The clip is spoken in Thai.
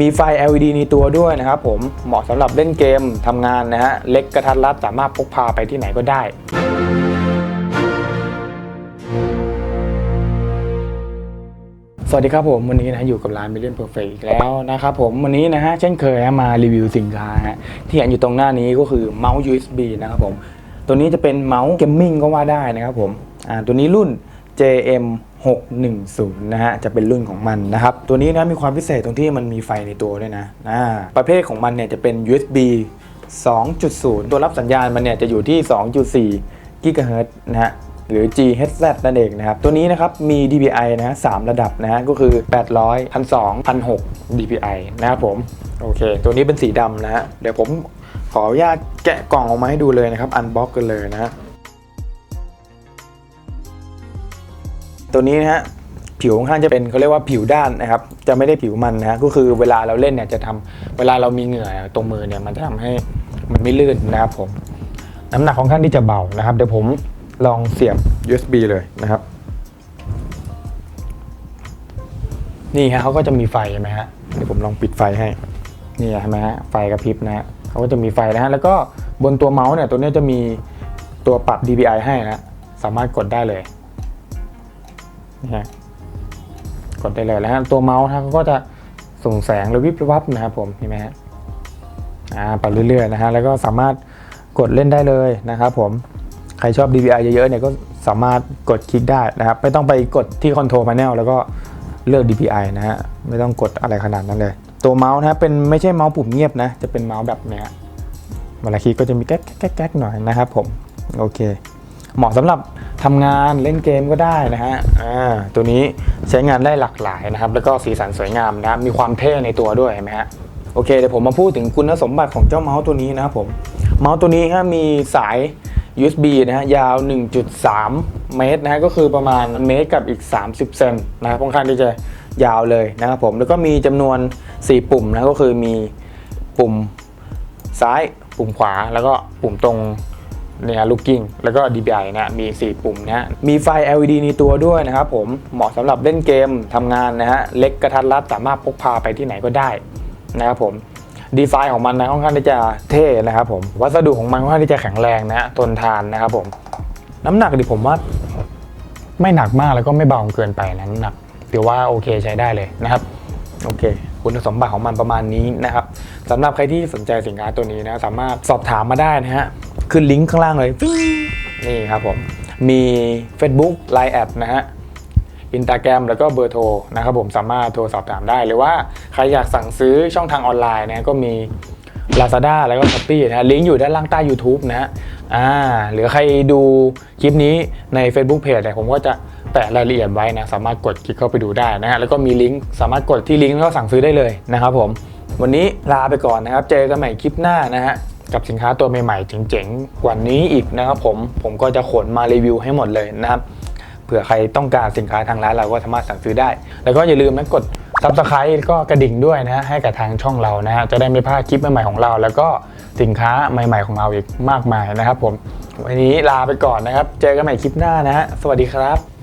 มีไฟ LED ในตัวด้วยนะครับผมเหมาะสำหรับเล่นเกมทำงานนะฮะเล็กกระทัดรัดสามารถพกพาไปที่ไหนก็ได้สวัสดีครับผมวันนี้นะอยู่กับร้าน Million Perfect อีกแล้วนะครับผมวันนี้นะฮะเช่นเคยมารีวิวสินค้าฮะที่เห็นอยู่ตรงหน้านี้ก็คือเมาส์ USB นะครับผมตัวนี้จะเป็นเมาส์เกมมิ่งก็ว่าได้นะครับผมอ่าตัวนี้รุ่น JM 610 นะฮะ จะเป็นรุ่นของมันนะครับ ตัวนี้นะมีความพิเศษตรงที่มันมีไฟในตัวด้วยนะอ่าประเภทของมันเนี่ยจะเป็น USB 2.0 ตัวรับสัญญาณมันเนี่ยจะอยู่ที่ 2.4 กิกะเฮิรตซ์นะฮะ หรือ GHz นั่นเองนะครับ ตัวนี้นะครับมี DPI นะฮะสามระดับนะฮะ ก็คือ 800 1,200 1,600 DPI นะครับผม โอเค ตัวนี้เป็นสีดำนะฮะ เดี๋ยวผมขออนุญาตแกะกล่องออกมาให้ดูเลยนะครับ อันบ็อกกันเลยนะฮะ ตัวนี้นะฮะผิวค่อนข้างจะเป็นเขาเรียกว่าผิวด้านนะครับ จะไม่ได้ผิวมันนะก็คือเวลาเราเล่นเนี่ยจะทำเวลาเรามีเหงื่อตรงมือเนี่ยมันจะทำให้มันไม่ลื่นนะครับผมน้ำหนักค่อนข้างที่จะเบานะครับ เดี๋ยวผมลองเสียบ USB เลยนะครับ นี่ฮะเขาก็จะมีไฟใช่ไหมฮะเดี๋ยวผมลองปิดไฟให้นี่ใช่ไหมฮะไฟกระพริบนะฮะเขาก็จะมีไฟนะฮะแล้วก็บนตัวเมาส์เนี่ยตัวนี้จะมีตัวปรับ DPI ให้นะสามารถกดได้เลย นี่ฮะกดได้เลยแล้วฮะตัวเมาส์นะก็จะส่งแสงหรือวิบวับนะครับผมเห็นไหมฮะอ่าปรับเรื่อยๆนะฮะแล้วก็สามารถกดเล่นได้เลยนะครับผมใครชอบ DPI เยอะๆเนี่ยก็สามารถกดคลิกได้นะครับ ไม่ต้องไปกดที่คอนโทรลพาเนลแล้วก็เลือก DPI นะฮะไม่ต้องกดอะไรขนาดนั้นเลย ตัวเมาส์นะฮะเป็นไม่ใช่เมาส์ปุ่มเงียบนะ จะเป็นเมาส์แบบเนี้ยเวลาคลิกก็จะมีแก๊กแก๊กแก๊กหน่อยนะครับผม โอเค เหมาะสำหรับ ทำงานเล่นเกมก็ได้นะฮะอ่าตัวนี้ใช้งานได้หลากหลายนะครับ แล้วก็สีสันสวยงามนะมีความเท่ในตัวด้วยเห็นไหมฮะโอเคเดี๋ยวผมมาพูดถึงคุณสมบัติของเจ้าเมาส์ตัวนี้นะครับผมเมาส์ตัวนี้ฮะมีสาย USB นะฮะยาว 1.3 เมตรนะฮะก็คือประมาณเมตรกับอีก 30 เซนนะครับค่อนข้างที่จะยาวเลยนะครับผมแล้วก็มีจำนวน 4 ปุ่มนะก็คือมีปุ่มซ้ายปุ่มขวาแล้วก็ปุ่มตรง เนี่ยลูกกิ้งแล้วก็ DPI นะมี 4 ปุ่มนะฮะมีไฟ LED ในตัวด้วยนะครับผมเหมาะสำหรับเล่นเกมทำงานนะฮะเล็กกระทัดรัดสามารถพกพาไปที่ไหนก็ได้นะครับผมดีไซน์ของมันนะค่อนข้างที่จะเท่นะครับผมวัสดุของมันค่อนข้างที่จะแข็งแรงนะฮะทนทานนะครับผมน้ำหนักดิผมว่าไม่หนักมากแล้วก็ไม่เบาเกินไปนะน้ำหนักถือว่าโอเคใช้ได้เลยนะครับโอเค คุณสมบัติของมันประมาณนี้นะครับสำหรับใครที่สนใจสินค้าตัวนี้นะสามารถสอบถามมาได้นะฮะ ขึ้นลิงก์ข้างล่างเลยนี่ครับผม มี Facebook Line แอดนะฮะอินตาแกรมแล้วก็เบอร์โทรนะครับผมสามารถโทรสอบถามได้หรือว่าใครอยากสั่งซื้อช่องทางออนไลน์นะก็มี Lazada แล้วก็ s h อ p e e นะลิงก์อยู่ด้านล่างใต้ YouTube นะฮะอ่าหรือใครดูคลิปนี้ใน Facebook Page เนี่ยผมก็จะแปะรายละเอียดไว้นะ สามารถกดคลิกเข้าไปดูได้นะฮะแล้วก็มีลิงก์สามารถกดที่ลิงก์แล้วสั่งซื้อได้เลยนะครับผม วันนี้ลาไปก่อนนะครับ เจอกันใหม่คลิปหน้านะฮะ กับสินค้าตัวใหม่ๆเจ๋งๆกว่านี้อีกนะครับผมผมก็จะขนมารีวิวให้หมดเลยนะครับเผื่อใครต้องการสินค้าทางร้านเราก็สามารถสั่งซื้อได้ แล้วก็อย่าลืมนะกด subscribe ก็กระดิ่งด้วยนะฮะให้กับทางช่องเรานะฮะจะได้ไม่พลาดคลิปใหม่ๆของเรา แล้วก็สินค้าใหม่ ๆของเราอีกมากมายนะครับผมวันนี้ลาไปก่อนนะครับ เจอกันใหม่คลิปหน้านะฮะสวัสดีครับ